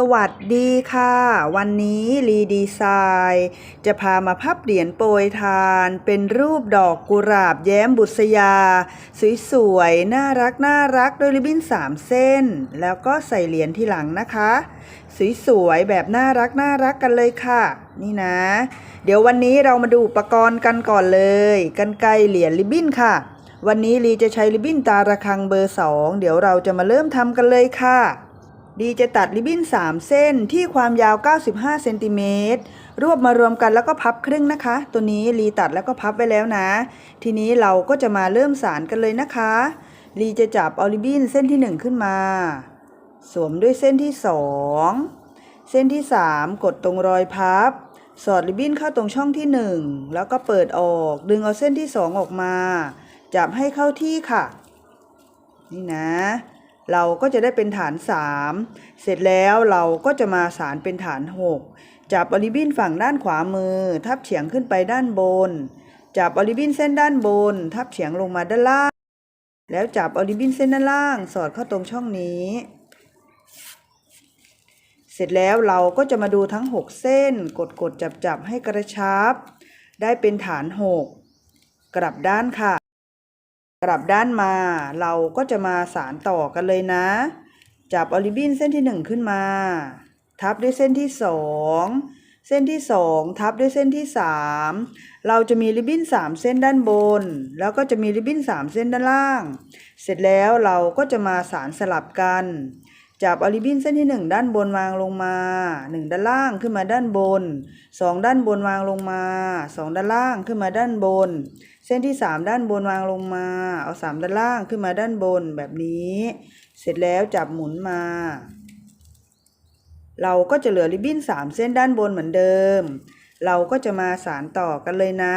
สวัสดีค่ะ วันนี้รีดีไซน์จะพามาพับเหรียญโปรยทาน เป็นรูปดอกกุหลาบแย้มบุษยา สวยๆ น่ารักน่ารักด้วยริบบิ้น 3 เส้น แล้วก็ใส่เหรียญที่หลังนะคะ สวยๆ แบบน่ารักน่ารักกันเลยค่ะ นี่นะ เดี๋ยววันนี้เรามาดูอุปกรณ์กันก่อนเลยกันไกเหรียญริบบิ้นค่ะ วันนี้ลีจะใช้ริบบิ้นตาระคังเบอร์ 2 เดี๋ยวเราจะมาเริ่มทำกันเลยค่ะ ดีจะตัดริบบิ้น 3 เส้นที่ความยาว 95เซนติเมตรรวบมารวมกันแล้วก็พับครึ่งนะคะ ตัวนี้ลีตัดแล้วก็พับไว้แล้วนะ ทีนี้เราก็จะมาเริ่มสารกันเลยนะคะลีจะจับเอาริบบิ้นเส้นที่ 1 ขึ้นมา สวมด้วยเส้นที่ 2 เส้นที่ 3 กดตรงรอยพับ สอดริบบิ้นเข้าตรงช่องที่ 1 แล้วก็เปิดออก ดึงเอาเส้นที่ 2 ออกมา จับให้เข้าที่ค่ะ นี่นะ เราก็จะได้เป็นฐาน 3 เสร็จแล้วเราก็จะมาสารเป็นฐาน 6 จับอลิบินฝั่งด้านขวามือ ทับเฉียงขึ้นไปด้านบน จับอลิบินเส้นด้านบน ทับเฉียงลงมาด้านล่าง แล้วจับอลิบินเส้นด้านล่าง สอดเข้าตรงช่องนี้ เสร็จแล้วเราก็จะมาดูทั้ง 6 เส้น กดกดจับจับให้กระชับ ได้เป็นฐาน 6 กลับด้านค่ะ ลับด้านมาเราก็จะมาสารต่อกันเลยนะ จับออลิบินเส้นที่ 1 ขึ้นมา ทับด้วยเส้นที่ 2 เส้นที่ 2 ทับด้วยเส้นที่ 3 เราจะมีริบบิ้น 3 เส้นด้านบน แล้วก็จะมีริบบิ้น 3 เส้นด้านล่าง เสร็จแล้วเราก็จะมาสารสลับกัน จับออลิบินเส้นที่ 1 ด้านบนวางลงมา 1 ด้านล่างขึ้นมาด้านบน 2 ด้านบนวางลงมา 2 ด้านล่างขึ้นมาด้านบน เส้นที่ 3 ด้านบนวางลงมา เอา 3 ด้านล่างขึ้นมาด้านบนแบบนี้ เสร็จแล้วจับหมุนมา เราก็จะเหลือริบบิ้น 3 เส้นด้านบนเหมือนเดิม เราก็จะมาสารต่อกันเลยนะ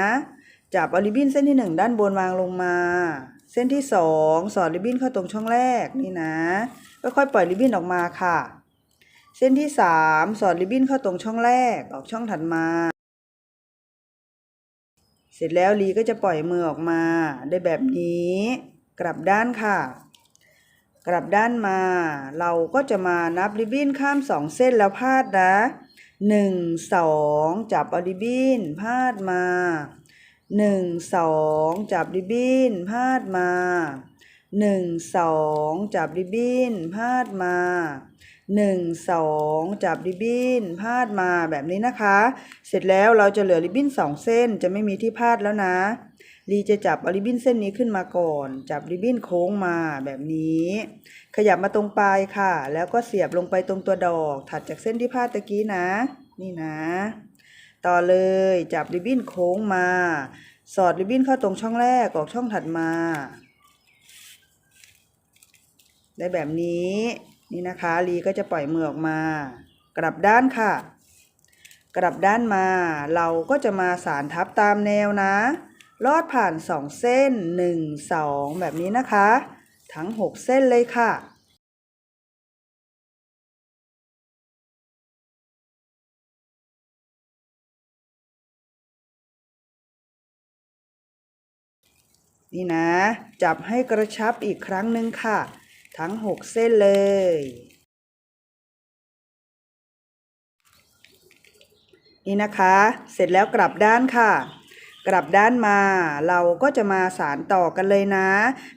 จับเอาริบบิ้นเส้นที่ 1 ด้านบนวางลงมา เส้นที่ 2 สอดริบบิ้นเข้าตรงช่องแรกนี่นะ ค่อยๆปล่อยริบบิ้นออกมาค่ะ เส้นที่ 3 สอดริบบิ้นเข้าตรงช่องแรกออกช่องถัดมา สร็จแล้วลีก็จะปล่อยมือออกมาได้แบบนี้ กลับด้านค่ะ กลับด้านมา เราก็จะมานับริบบิ้นข้ามสองเส้นแล้วพาดนะหนึ่งสองจับอริบบิ้นพาดมาหนึ่งสองจับริบบิ้นพาดมาหนึ่งสองจับริบบิ้นพาดมาา 1 2 จับริบบิ้นพาดมาแบบนี้นะคะ เสร็จแล้วเราจะเหลือริบบิ้น2 เส้นจะไม่มีที่พาดแล้วนะลีจะจับริบบิ้นเส้นนี้ขึ้นมาก่อน จับริบบิ้นโค้งมาแบบนี้ ขยับมาตรงปลายค่ะ แล้วก็เสียบลงไปตรงตัวดอก ถัดจากเส้นที่พาดตะกี้นะ นี่นะ ต่อเลยจับริบบิ้นโค้งมา สอดริบบิ้นเข้าตรงช่องแรกออกช่องถัดมา ได้แบบนี้ นี่นะคะลีก็จะปล่อยมือออกมา กลับด้านค่ะ กลับด้านมา เราก็จะมาสารทับตามแนวนะ ลอดผ่านสองเส้นหนึ่งสองแบบนี้นะคะ ทั้งหกเส้นเลยค่ะนี่นะ จับให้กระชับอีกครั้งหนึ่งค่ะ ทั้งหกเส้นเลย นี่นะคะ เสร็จแล้วกลับด้านค่ะ กลับด้านมาเราก็จะมาสารต่อกันเลยนะ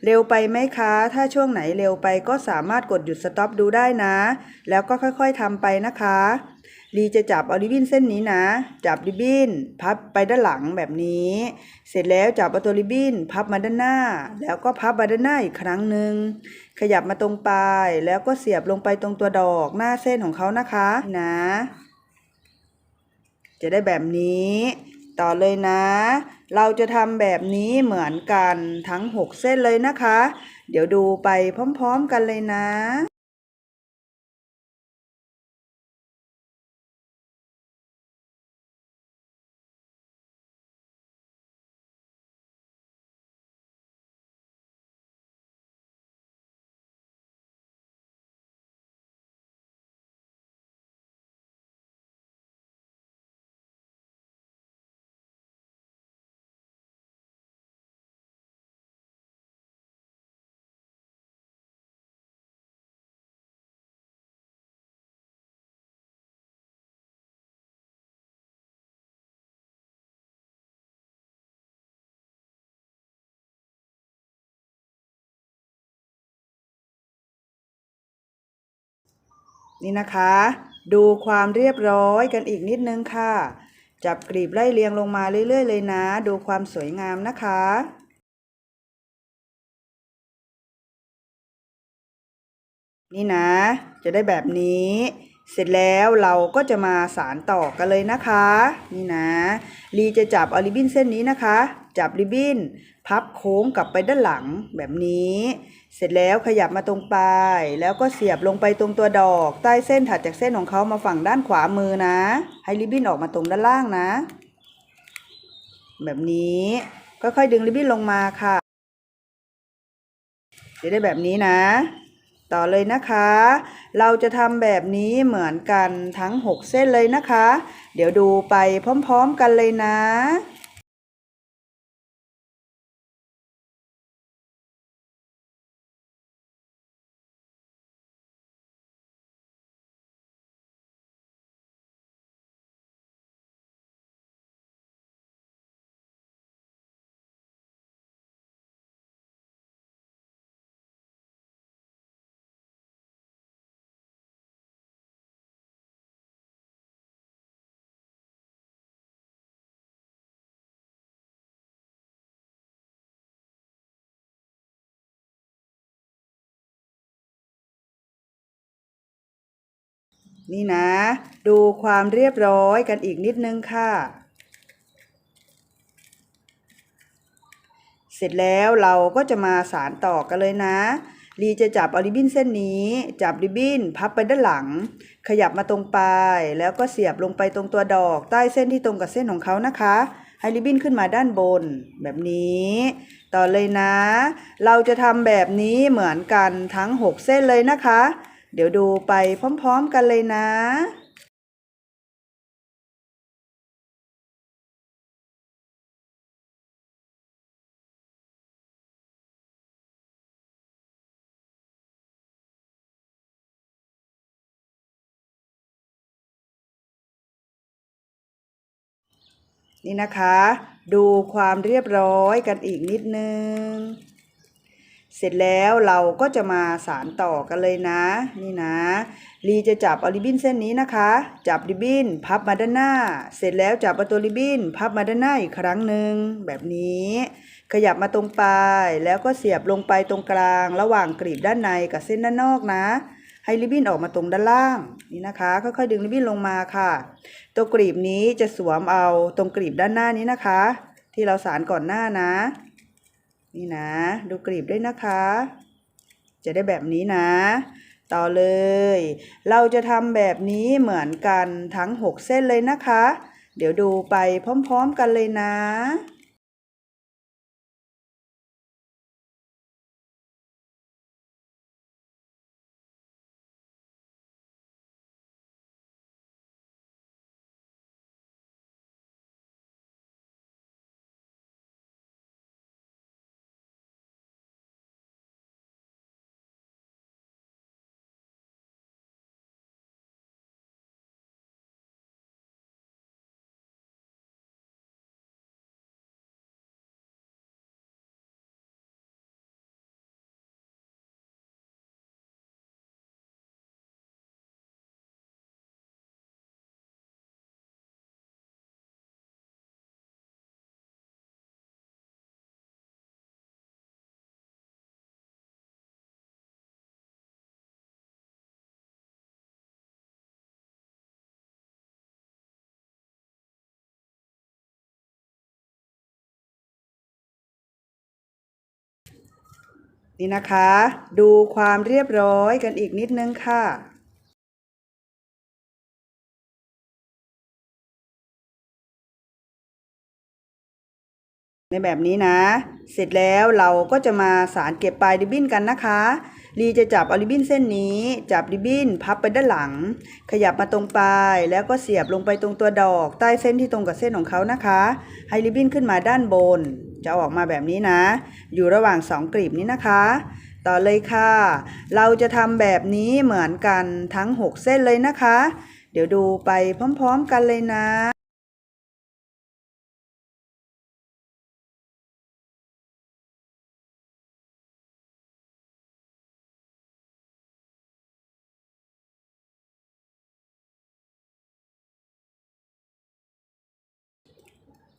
เร็วไปไหมคะ ถ้าช่วงไหนเร็วไปก็สามารถกดหยุดสต็อปดูได้นะ แล้วก็ค่อยๆทำไปนะคะ ลีจะจับเอาริบบิ้นเส้นนี้นะ จับริบบิ้นพับไปด้านหลังแบบนี้ เสร็จแล้วจับเอาตัวริบบิ้นพับมาด้านหน้า แล้วก็พับมาด้านหน้าอีกครั้งหนึ่งขยับมาตรงปลายแล้วก็เสียบลงไปตรงตัวดอกหน้าเส้นของเขานะคะนะ จะได้แบบนี้ ต่อเลยนะ เราจะทำแบบนี้เหมือนกันทั้ง 6 เส้นเลยนะคะ เดี๋ยวดูไปพร้อม ๆ กันเลยนะ นี่นะคะ ดูความเรียบร้อยกันอีกนิดนึงค่ะ จับกลีบไล่เรียงลงมาเรื่อย ๆ เลยนะ ดูความสวยงามนะคะนี่นะ จะได้แบบนี้ เสร็จแล้วเราก็จะมาสารต่อกันเลยนะคะ นี่นะลีจะจับเอาริบบิ้นเส้นนี้นะคะ จับริบบิ้น พับโค้งกลับไปด้านหลังแบบนี้ เสร็จแล้วขยับมาตรงปลาย แล้วก็เสียบลงไปตรงตัวดอก ใต้เส้นถัดจากเส้นของเขามาฝั่งด้านขวามือนะ ให้ริบบิ้นออกมาตรงด้านล่างนะ แบบนี้ค่อยๆดึงริบบิ้นลงมาค่ะจะได้แบบนี้นะ ต่อเลยนะคะ เราจะทำแบบนี้เหมือนกันทั้ง 6 เส้นเลยนะคะ เดี๋ยวดูไปพร้อมๆกันเลยนะ นี่นะ ดูความเรียบร้อยกันอีกนิดนึงค่ะ เสร็จแล้วเราก็จะมาสารต่อกันเลยนะลีจะจับเอาริบบิ้นเส้นนี้ จับริบบิ้นพับไปด้านหลัง ขยับมาตรงปลายแล้วก็เสียบลงไปตรงตัวดอก ใต้เส้นที่ตรงกับเส้นของเขานะคะ ให้ริบบิ้นขึ้นมาด้านบน แบบนี้ ต่อเลยนะ เราจะทำแบบนี้เหมือนกันทั้ง 6 เส้นเลยนะคะ เดี๋ยวดูไปพร้อมๆกันเลยนะนี่นะคะ ดูความเรียบร้อยกันอีกนิดนึง เสร็จแล้วเราก็จะมาสารต่อกันเลยนะ นี่นะ ลีจะจับเอาริบบิ้นเส้นนี้นะคะ จับริบบิ้นพับมาด้านหน้า เสร็จแล้วจับเอาตัวริบบิ้นพับมาด้านหน้าอีกครั้งหนึ่งแบบนี้ ขยับมาตรงปลายแล้วก็เสียบลงไปตรงกลาง ระหว่างกรีบด้านในกับเส้นด้านนอกนะ ให้ริบบิ้นออกมาตรงด้านล่างนี่นะคะ ค่อยๆดึงริบบิ้นลงมาค่ะ ตัวกรีบนี้จะสวมเอาตรงกรีบด้านหน้านี้นะคะ ที่เราสารก่อนหน้านะ นี่นะ ดูกรีบด้วยนะคะ จะได้แบบนี้นะ ต่อเลย เราจะทำแบบนี้เหมือนกันทั้ง 6 เส้นเลยนะคะ เดี๋ยวดูไปพร้อมๆกันเลยนะ นี่นะคะ ดูความเรียบร้อยกันอีกนิดนึงค่ะในแบบนี้นะ เสร็จแล้วเราก็จะมาสารเก็บปลายริบบิ้นกันนะคะ ลีจะจับเอาริบบิ้นเส้นนี้ จับริบบิ้นพับไปด้านหลัง ขยับมาตรงปลาย แล้วก็เสียบลงไปตรงตัวดอก ใต้เส้นที่ตรงกับเส้นของเขานะคะ ให้ริบบิ้นขึ้นมาด้านบน จะออกมาแบบนี้นะ อยู่ระหว่างสองกลีบนี้นะคะ ต่อเลยค่ะ เราจะทำแบบนี้เหมือนกันทั้ง 6 เส้นเลยนะคะ เดี๋ยวดูไปพร้อม ๆ กันเลยนะ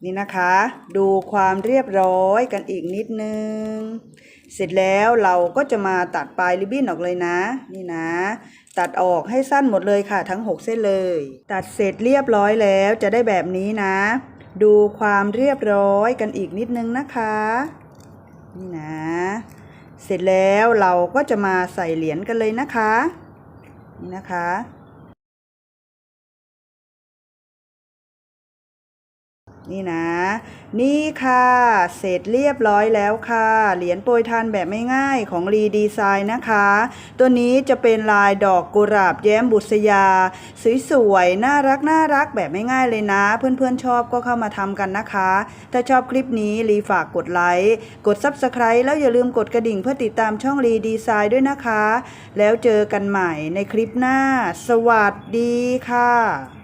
นี่นะคะ ดูความเรียบร้อยกันอีกนิดนึง เสร็จแล้วเราก็จะมาตัดปลายริบบิ้นออกเลยนะ นี่นะ ตัดออกให้สั้นหมดเลยค่ะ ทั้ง 6 เส้นเลย ตัดเสร็จเรียบร้อยแล้วจะได้แบบนี้นะ ดูความเรียบร้อยกันอีกนิดนึงนะคะ นี่นะ เสร็จแล้วเราก็จะมาใส่เหรียญกันเลยนะคะ นี่นะคะ นี่นะ นี่ค่ะ เสร็จเรียบร้อยแล้วค่ะ เหรียญโปรยทานแบบไม่ง่ายของรีดีไซน์นะคะ ตัวนี้จะเป็นลายดอกกุหลาบแย้มบุษยา สวยๆ น่ารักน่ารักแบบไม่ง่ายเลยนะ เพื่อนๆชอบก็เข้ามาทำกันนะคะ ถ้าชอบคลิปนี้รีฝากกดไลค์ กด Subscribe แล้วอย่าลืมกดกระดิ่งเพื่อติดตามช่องรีดีไซน์ด้วยนะคะ แล้วเจอกันใหม่ในคลิปหน้า สวัสดีค่ะ